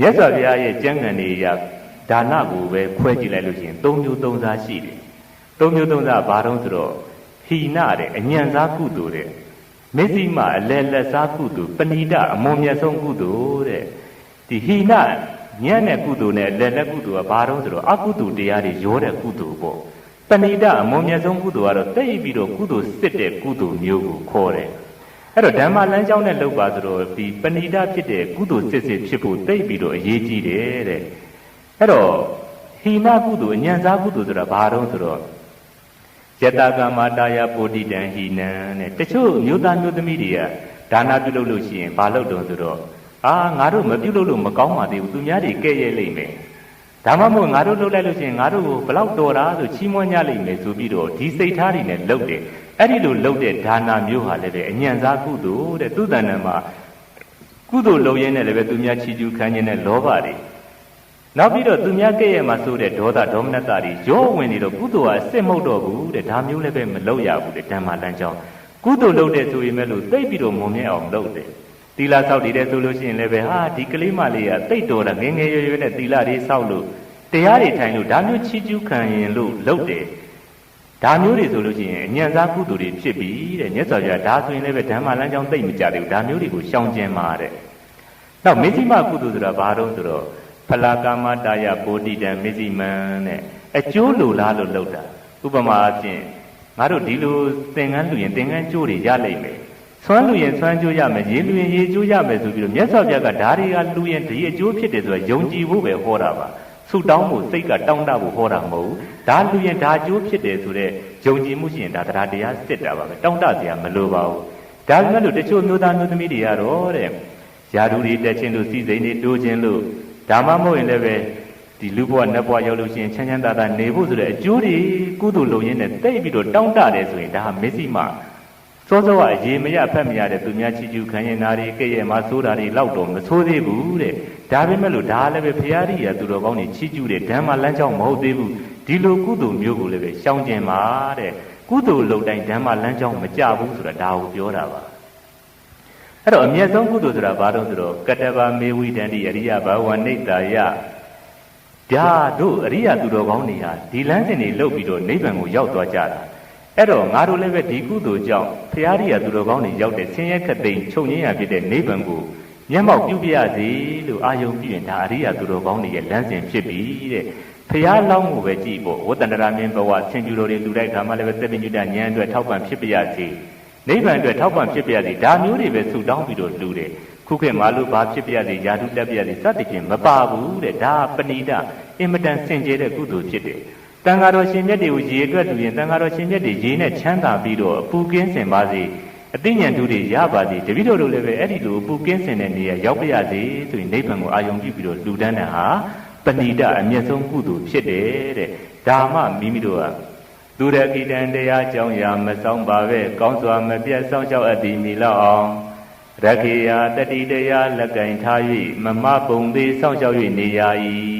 မြတ်စွာဘုရားရဲ့ကျမ်းဂန်တွေအရဒါနကိုပဲခွဲကြည့်လိုက်လို့ရှိရင်၃မျိုး၃စားရှိတယ်၃မျိုး၃စားဘာတုံးဆိုတော့ဟိနတဲ့အညံစားကုသိုလ်တဲ့မေဇိမအလယ်လက်စားကုသိုလ်ပဏိဒအမွန်မြတ်ဆုံးကုသိုလ်တဲ့ဒီဟိနညံ့တဲ့ကုသိုလ်နဲ့အလယ်လက်ကုသိုလ်ကဘာတုံးဆိုတော့အကုသိုလ်တရားတွေရောတဲ့ကုသိုလ်ပေါ့ပဏိဒအမွန်မြတ်ဆုံးကုသိုလ်ကတော့တိတ်ပြီးတော့ကုသိုလ်စစ်တဲ့ကုသိုလ်မျိုးကိုခေါ်တယ် အဲ့တော့ဓမ္မလမ်းကြောင်းနဲ့လောက်ပါဆိုတော့ဒီပဏိဒဖြစ်တဲ့ကုသိုလ်စစ်စစ်ဖြစ်ဖို့တိတ်ပြီးတော့အရေးကြီးတယ်တဲ့အဲ့တော့ဟိနကုသိုလ်အညံစားကုသိုလ်ဆိုတာဘာတုံးဆိုတော့ယတကမတာယပိုတိတံဟိနံတဲ့တချို့မျိုးသားမျိုးသမီးတွေကဒါနပြုလုပ်လို့ရှိရင်ဘာလုပ်တုံးဆိုတော့အာငါတို့မပြုလုပ်လို့မကောင်းပါသေးဘူးသူများတွေကဲ့ရဲ့လိမ့်မယ်ဒါမှမဟုတ်ငါတို့လှုပ်လိုက်လို့ရှိရင်ငါတို့ကိုဘလောက်တော်တာဆိုချီးမွမ်းကြလိမ့်မယ်ဆိုပြီးတော့ဒီစိတ်ထားတွေနဲ့လှုပ်တယ် အဲ့ဒီလိုလှုပ်တဲ့ဒါနာမျိုးဟာလည်းပဲအညံစားကုသိုလ်တဲ့သူတန်တန်မှာကုသိုလ်လုပ်ရင်းနဲ့လည်းပဲသူများချီးကျူးခံခြင်းနဲ့လောဘတွေနောက်ပြီးတော့သူများကဲ့ရဲ့မှာဆိုတဲ့ဒေါသဒေါမနတတွေရောဝင်နေတော့ကုသိုလ်ဟာစစ်မဟုတ်တော့ဘူးတဲ့ဒါမျိုးလည်းပဲမလုပ်ရဘူးတဲ့ဓမ္မလမ်းကြောင်းကုသိုလ်လုပ်တဲ့ဆိုရင်မဲ့လို့သိပ်ပြီးတော့မုံမြဲအောင်လုပ်တယ်သီလဆောက်တည်တဲ့ဆိုလို့ရှိရင်လည်းပဲဟာဒီကလေးမလေးကသိပ်တော်တာငယ်ငယ်ရွယ်ရွယ်နဲ့သီလတွေဆောက်လို့တရားတွေထိုင်လို့ဒါမျိုးချီးကျူးခံရင်လို့လုပ်တယ် ဒါမျိုးတွေဆိုလို့ရှိရင်အညံစားကုသိုလ်တွေဖြစ်ပြီတဲ့မြတ်စွာဘုရားဒါဆိုရင်လည်းပဲဓမ္မလမ်းကြောင်းသိပ်မကြသေးဘူးဒါမျိုးတွေကိုရှောင်ကျဉ်ပါတဲ့နောက်မေဇိမကုသိုလ်ဆိုတာဘာတော့ဆိုတော့ဖလာကာမတာယပိုတိတံမေဇိမံတဲ့အကျိုးလိုလားလို့လုပ်တာဥပမာအဖြစ်ငါတို့ဒီလိုသင်္ကန်းလူရင်သင်္ကန်းကျိုးတွေရလိမ့်မယ်ဆွမ်းလူရင်ဆွမ်းကျိုးရမယ်ရေလူရင်ရေကျိုးရမယ်ဆိုပြီးတော့မြတ်စွာဘုရားကဓာတွေကလူရင်ဒီအကျိုးဖြစ်တယ်ဆိုတော့ယုံကြည်ဖို့ပဲဟောတာပါ ဆုတောင်းဖို့စိတ်ကတောင်းတဖို့ဟောတာမဟုတ်ဘူးဒါလူရင်ဒါကျိုးဖြစ်တယ်ဆိုတော့ယုံကြည်မှုရှိရင်ဒါတရားတရားစစ်တာပါပဲတောင်းတစရာမလိုပါဘူးဒါပေမဲ့လို့တချို့မျိုးသားမျိုးသမီးတွေကတော့တဲ့ယာဓုတွေတက်ချင်းလို့စီစိန်တွေတိုးချင်းလို့ဒါမှမဟုတ်ရင်လည်းပဲဒီလူဘဝနတ်ဘဝရောက်လို့ရှိရင်ချမ်းချမ်းသာသာနေဖို့ဆိုတဲ့အကျိုးတွေကုသိုလ်လုပ်ရင်းနဲ့တိတ်ပြီးတော့တောင်းတတယ်ဆိုရင်ဒါဟာမစ္စည်းမ စောစောကရေမရဖက်မရတဲ့သူများချီကျူးခံရင်နာတွေကဲ့ရဲ့မှာဆိုးတာတွေလောက်တော့မဆိုးသေးဘူးတဲ့ဒါပေမဲ့လို့ဒါလည်းပဲဘုရားရိယာသူတော်ကောင်းတွေချီကျူးတဲ့ဓမ္မလမ်းကြောင်းမဟုတ်သေးဘူးဒီလိုကုသိုလ်မျိုးကိုလည်းပဲရှောင်ကျင်ပါတဲ့ကုသိုလ်လုပ်တိုင်းဓမ္မလမ်းကြောင်းမကြဘူးဆိုတာဒါကိုပြောတာပါအဲ့တော့အမျက်ဆုံးကုသိုလ်ဆိုတာဘာလို့ဆိုတော့ကတ္တဗမေဝိတန္တိအရိယဘာဝနိတ္တာယဒါတို့အရိယသူတော်ကောင်းတွေဟာဒီလမ်းစဉ်တွေလှုပ်ပြီးတော့နိဗ္ဗာန်ကိုရောက်သွားကြတာ အဲ့တော့ငါတို့လည်းပဲဒီကုသိုလ်ကြောင့်ဖရာရိယသူတော်ကောင်းတွေရောက်တဲ့ဆင်းရဲခတ်သိမ်းချုပ်ငင်းရဖြစ်တဲ့နိဗ္ဗာန်ကိုမျက်မှောက်ပြုပြရစီလို့အာယုံပြရင်ဒါအရိယသူတော်ကောင်းတွေရဲ့လမ်းစဉ်ဖြစ်ပြီတဲ့ဖရာလောင်းကိုပဲကြည့်ဖို့ဝတ္တန္တရာမင်းဘဝဆင်ကျူတော်တွေလူတိုက်ခါမှလည်းပဲသဗ္ဗညုတဉာဏ်အတွက်ထောက်ပံ့ဖြစ်ပြရစီနိဗ္ဗာန်အတွက်ထောက်ပံ့ဖြစ်ပြရစီဒါမျိုးတွေပဲဆုတောင်းပြီးတော့လူတယ်ခုခေတ်မှာလို့ဘာဖြစ်ပြရစီယာတုတက်ပြရစီစသဖြင့်မပါဘူးတဲ့ဒါပဏိဒအင်မတန်စင်ကြဲတဲ့ကုသိုလ်ဖြစ်တယ် တန်ဃာတော်ရှင်မြတ်တွေကိုရေအတွက်တူရင်တန်ဃာတော်ရှင်မြတ်တွေရေနဲ့ချမ်းသာပြီးတော့အပူကင်းစင်ပါစေအသိဉာဏ်တူတွေရပါစေတပည့်တော်တို့လည်းပဲအဲ့ဒီလိုအပူကင်းစင်တဲ့နေရာရောက်ပြရစေဆိုရင်နိဗ္ဗာန်ကိုအာယုံပြုပြီးတော့လူတန်းတဲ့ဟာပဏိဒအမျက်ဆုံးကုသိုလ်ဖြစ်တယ်တဲ့ဒါမှမိမိတို့ကသူရကိတံတရားကြောင့်ရာမဆောင်ပါပဲကောင်းစွာမပြတ်ဆောင်လျှောက်အပ်သည်မိလောက်အောင်ရခေယတတိတရားလက်ကင်ထား၍မမပုံသေးဆောင်လျှောက်၍နေရ၏